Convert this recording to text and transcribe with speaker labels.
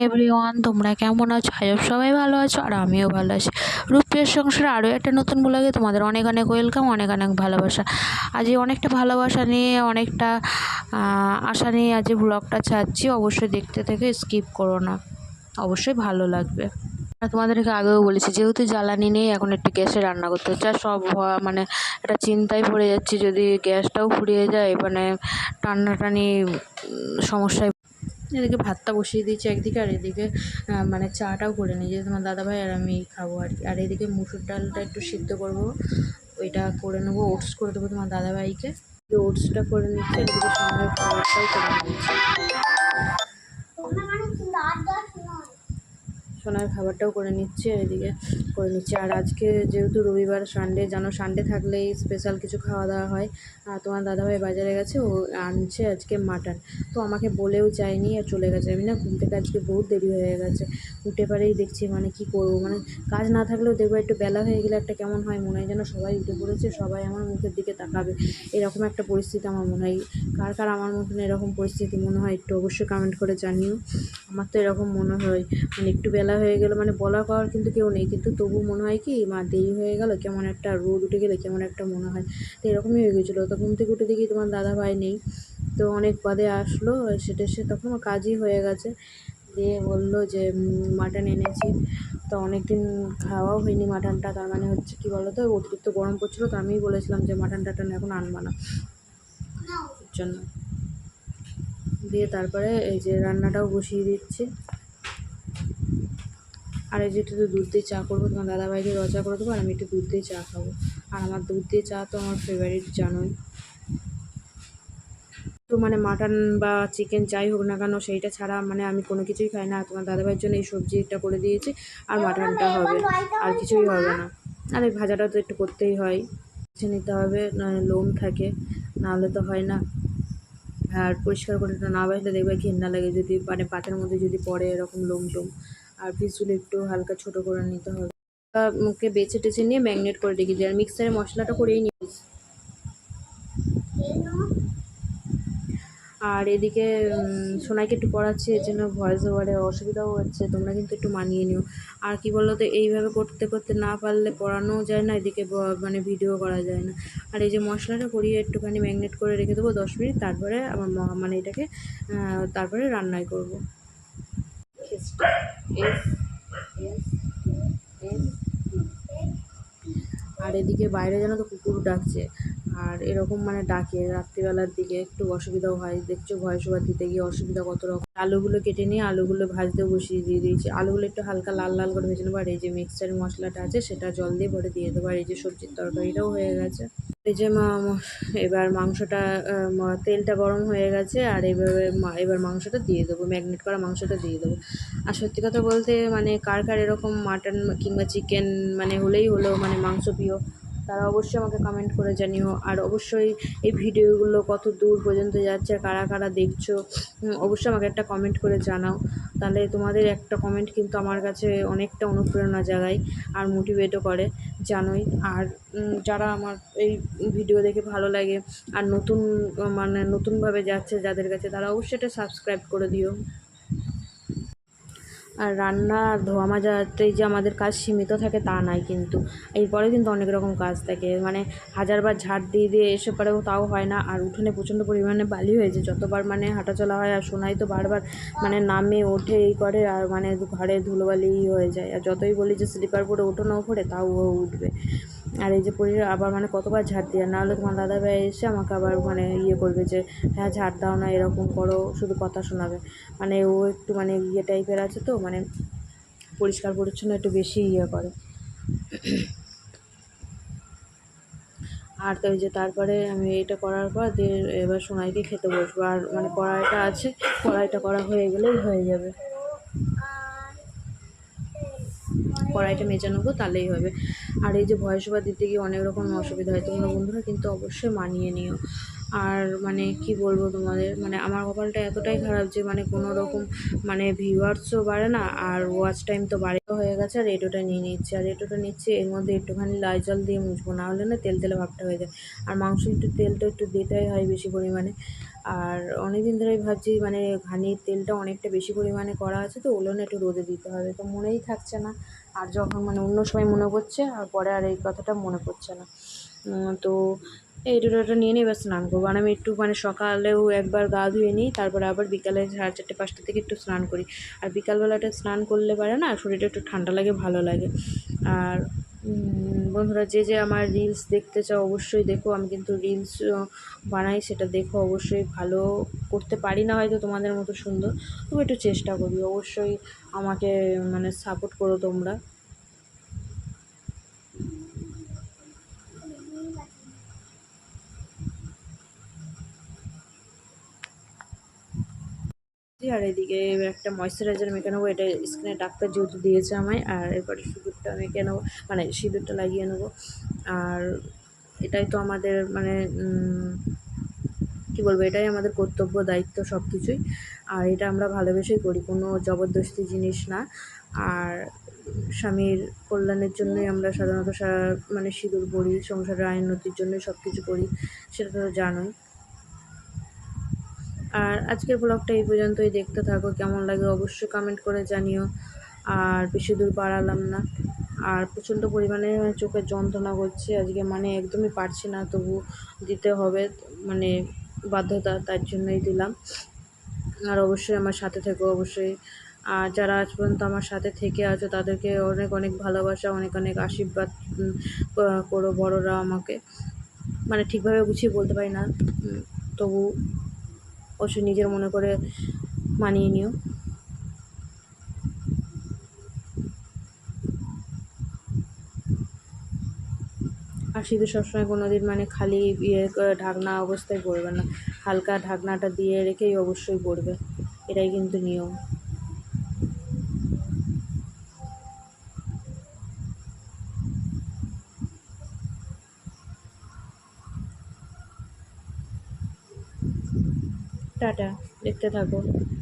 Speaker 1: Everyone তোমরা কেমন আছো? আজব সবাই ভালো আছো, আর আমিও ভালো আছি। রূপের সংসারে আরও একটা নতুন ব্লগে তোমাদের অনেক অনেক ওয়েলকাম অনেক অনেক ভালোবাসা। আজ অনেকটা ভালোবাসা নিয়ে, অনেকটা আশা নিয়ে আজ ব্লগটা ছাড়ছি। অবশ্যই দেখতে থেকে স্কিপ করো না। অবশ্যই ভালো লাগবে। তোমাদেরকে আগেও বলেছি, যেহেতু জ্বালানি নেই, এখন একটু গ্যাসে রান্না করতে হচ্ছে। আর সব মানে একটা চিন্তায় পড়ে যাচ্ছি, যদি গ্যাসটাও ফুরিয়ে যায় মানে টান্নাটানি সমস্যায় এদিকে ভাতটা বসিয়ে দিয়েছি একদিকে, আর এদিকে মানে চাটাও করে নিয়েছি তোমার দাদাভাই আর আমি খাব আর কি। আর এদিকে মুসুর ডালটা একটু সিদ্ধ করব। ওইটা করে নেব, ওটস করে দেবো তোমার দাদাভাইকে ওটসটা করে নিচ্ছি, এদিকে সঙ্গে খাবারটাও করে নিচ্ছি। সোনার খাবারটাও করে নিচ্ছি, এদিকে করে নিচ্ছি। আর আজকে যেহেতু রবিবার সানডে জানো সানডে থাকলেই স্পেশাল কিছু খাওয়া দাওয়া হয়। আর তোমার দাদাভাই বাজারে গেছে, ও আনছে আজকে মাটন তো আমাকে বলেও যায়নি আর চলে গেছে। আমি না ঘুম থেকে আজকে বহুত দেরি হয়ে গেছে। উঠে পারেই দেখছি মানে কি করব? মানে কাজ না থাকলেও দেখব একটু বেলা হয়ে গেলে একটা কেমন হয়, মনে হয় যেন সবাই উঠে পড়েছে, সবাই আমার মুখের দিকে তাকাবে। এরকম একটা পরিস্থিতি আমার মনে হয়। কার কার আমার মতন এরকম পরিস্থিতি মনে হয় একটু অবশ্যই কমেন্ট করে জানিও। আমার তো এরকম মনে হয়। মানে একটু বেলা হয়ে গেলো মানে বলা পাওয়ার কিন্তু কেউ নেই। কিন্তু তবু মনে হয় কি, মা দেরি হয়ে গেল, কেমন একটা রোদ উঠে গেলে কেমন একটা মনে হয়। তো এরকমই হয়ে গেছিল। তো ঘুম থেকে উঠে দেখি তোমার দাদা ভাই নেই। তো অনেক বাদে আসলো, সেটা সে তখন কাজই হয়ে গেছে। দিয়ে বলল যে মাটন এনেছি। তো অনেক দিন খাওয়াও হয়নি মাটনটা, তার মানে হচ্ছে কি বলো তো অতিরিক্ত গরম পড়ছিলো, তো আমিই বলেছিলাম যে মাটন টাটন এখন আনবা না। জন্য। দিয়ে তারপরে এই যে রান্নাটাও বসিয়ে দিচ্ছি। আর এই যে একটু দুধ দিয়ে চা করব, তোমার দাদাভাইকে রচা করে দেবো, আর আমি একটু দুধ দিয়ে চা খাব। আর আমার দুধ দিয়ে চা তো আমার ফেভারিট জানোই। তো মানে মাটন বা চিকেন যাই হোক না কেন, সেইটা ছাড়া মানে আমি কোনো কিছুই খাই না। তোমার দাদাভাইয়ের জন্য এই সবজিটা করে দিয়েছি, আর মাটনটা হবে, আর কিছুই হবে না। আর এই ভাজাটা তো একটু করতেই হয়। নিতে হবে লোম থাকে নাহলে তো হয় না। আর পরিষ্কার করে না বাসলে দেখবে ঘেন্না লাগে যদি মানে পাতের মধ্যে যদি পড়ে এরকম লোম টোম আর পিসগুলো একটু হালকা ছোট করে নিতে হবে। মুখে বেছে টেছে নিয়ে ম্যাগনেট করে রেখে দিই। আর মিক্সারে মশলাটা করেই নিয়েছি আর এদিকে সোনাইকে একটু পড়াচ্ছি, এর জন্য ভয়েস ওভারে অসুবিধাও হচ্ছে, তোমরা কিন্তু একটু মানিয়ে নিও। আর কি বলো তো এইভাবে করতে করতে না পারলে পড়ানোও যায় না, এদিকে মানে ভিডিও করা যায় না। আর এই যে মশলাটা করিয়ে একটুখানি ম্যাগনেট করে রেখে দেবো দশ মিনিট, তারপরে আমার মানে এটাকে তারপরে রান্নাই করব। আর এদিকে বাইরে যেন তো কুকুর ডাকছে। আর এরকম মানে ডাকে রাত্রিবেলার দিকে একটু অসুবিধাও হয়। দেখছ ভয় সবার দিতে গিয়ে অসুবিধা কত রকম। আলুগুলো কেটে নিয়ে আলুগুলো ভাজতে বসিয়ে দিয়ে দিয়েছি। আলুগুলো একটু হালকা লাল লাল করে ভেজে নেব। আর এই যে মিক্সচার মশলাটা আছে, সেটা জল দিয়ে ভরে দিয়ে দেবো। আর এই যে সবজির তরকারিটাও হয়ে গেছে। এই যে এবার মাংসটা তেলটা গরম হয়ে গেছে। আর এভাবে এবার মাংসটা দিয়ে দেবো। ম্যাগনেট করা মাংসটা দিয়ে দেবো। আর সত্যি কথা বলতে মানে কার কার এরকম মাটন কিংবা চিকেন মানে হলেই হলো মানে মাংস প্রিয় তারা অবশ্যই আমাকে কমেন্ট করে জানিও। আর অবশ্যই এই ভিডিওগুলো কত দূর পর্যন্ত যাচ্ছে, কারা কারা দেখছ অবশ্যই আমাকে একটা কমেন্ট করে জানাও। তাহলে তোমাদের একটা কমেন্ট কিন্তু আমার কাছে অনেকটা অনুপ্রেরণা জাগায় আর মোটিভেটও করে, জানোই। আর যারা আমার এই ভিডিও দেখে ভালো লাগে আর নতুন মানে নতুনভাবে যাচ্ছে যাদের কাছে, তারা অবশ্যই এটা সাবস্ক্রাইব করে দিও। আর রান্না আর ধোয়া মাজাতেই যে আমাদের কাজ সীমিত থাকে তা নাই কিন্তু। এরপরে কিন্তু অনেক রকম কাজ থাকে। মানে হাজারবার ঝাড় দিয়ে দিয়ে এসে পরেও তাও হয় না। আর উঠোনে প্রচণ্ড পরিমাণে বালি হয়ে যায় যতবার মানে হাঁটাচলা হয় আর সোনাই তো বারবার মানে নামে, ওঠে, এই করে আর মানে ঘরে ধুলোবালি হয়ে যায়। আর যতই বলি যে স্লিপার পরে ওঠো না ওপরে, তাও উঠবে। আর এই যে পরি আবার মানে কতবার ঝাড় দিয়ে, নাহলে তোমার দাদা ভাই এসে আমাকে আবার মানে ইয়ে করবে যে হ্যাঁ ঝাড় দাও না, এরকম করো, শুধু কথা শোনাবে। মানে ও একটু মানে ইয়ে টাইপের আছে তো মানে পরিষ্কার পরিচ্ছন্ন একটু বেশি ইয়ে করে। আর তো যে তারপরে আমি এটা করার পর দিয়ে এবার সোনাইকে খেতে বসবো। আর মানে কড়াইটা আছে, কড়াইটা করা হয়ে গেলেই হয়ে যাবে। কড়াইটা মেজে নেব, তাহলেই হবে। আর এই যে ভয়েস ওভার দিতে গিয়ে অনেক রকম অসুবিধা হয়। তোমরা বন্ধুরা কিন্তু অবশ্যই মানিয়ে নিও। আর মানে কি বলব তোমাদের? মানে আমার কপালটা এতটাই খারাপ যে মানে কোনো রকম মানে ভিউয়ার্সও বাড়ে না, আর ওয়াচ টাইম তো বাড়ে। হয়ে গেছে, আর রেটোটা নিয়ে নিচ্ছে। আর রেটোটা নিচ্ছে, এর মধ্যে একটুখানি লাল জল দিয়ে মুছবো, না হলে না তেল তেলে ভাবটা হয়ে যায়। আর মাংস একটু তেলটা একটু দিতেই হয় বেশি পরিমাণে। আর অনেক দিন ধরেই ভাবছি মানে ঘানির তেলটা অনেকটা বেশি পরিমাণে করা আছে, তো ওগুলো না একটু রোদে দিতে হবে। তো মনেই থাকছে না আর যখন মানে অন্য সময় মনে পড়ছে, আর পরে আর এই কথাটা মনে পড়ছে না। তো এই দুটোটা নিয়ে নিয়ে এবার স্নান করব। আর আমি একটু মানে সকালেও একবার গা ধুয়ে নিই, তারপরে আবার বিকালে সাড়ে চারটে পাঁচটা থেকে একটু স্নান করি। আর বিকালবেলাটা স্নান করলে পারে না, শরীরটা একটু ঠান্ডা লাগে, ভালো লাগে। আর বন্ধুরা, যে যে আমার রিলস দেখতে চাও অবশ্যই দেখো। আমি কিন্তু রিলস বানাই, সেটা দেখো, অবশ্যই ভালো করতে পারি না হয়তো তোমাদের মতো সুন্দর। তবু একটু চেষ্টা করি, অবশ্যই আমাকে মানে সাপোর্ট করো তোমরা। আর এদিকে একটা ময়শ্চারাইজার মেখে নেব, এটা স্কিনে ডাক্তার যেহেতু দিয়েছে আমায়, আর এরপরে সিঁদুরটা মেখে নেব মানে সিঁদুরটা লাগিয়ে নেব। আর এটাই তো আমাদের মানে কি বলব, এটাই আমাদের কর্তব্য, দায়িত্ব সব কিছুই আর এটা আমরা ভালোবেসেই করি, কোনো জবরদস্তি জিনিস না। আর স্বামীর কল্যাণের জন্যই আমরা সাধারণত মানে সিঁদুর পড়ি সংসারের আইনতির জন্যই সব কিছু করি, সেটা তো জানোই। আর আজকের ব্লগটা এই পর্যন্তই। দেখতে থাকো কেমন লাগে অবশ্যই কমেন্ট করে জানিও। আর বেশি দূর বাড়ালাম না। আর প্রচণ্ড পরিমাণে চোখের যন্ত্রণা করছে। আজকে মানে একদমই পারছি না তবু দিতে হবে মানে বাধ্যতা তার জন্যই দিলাম। আর অবশ্যই আমার সাথে থেকো অবশ্যই। আর যারা আজ পর্যন্ত আমার সাথে থেকে আছো তাদেরকে অনেক অনেক ভালোবাসা অনেক অনেক আশীর্বাদ করো বড়রা আমাকে। মানে ঠিকভাবে গুছিয়ে বলতে পারি না। তবু অবশ্যই নিজের মনে করে মানিয়ে নিও। আর শীতের সবসময় কোনো দিন মানে খালি ইয়ে ঢাকনা অবস্থায় পড়বে না। হালকা ঢাকনাটা দিয়ে রেখেই অবশ্যই পড়বে। এটাই কিন্তু নিয়ম। টাটা দেখতে থাকো।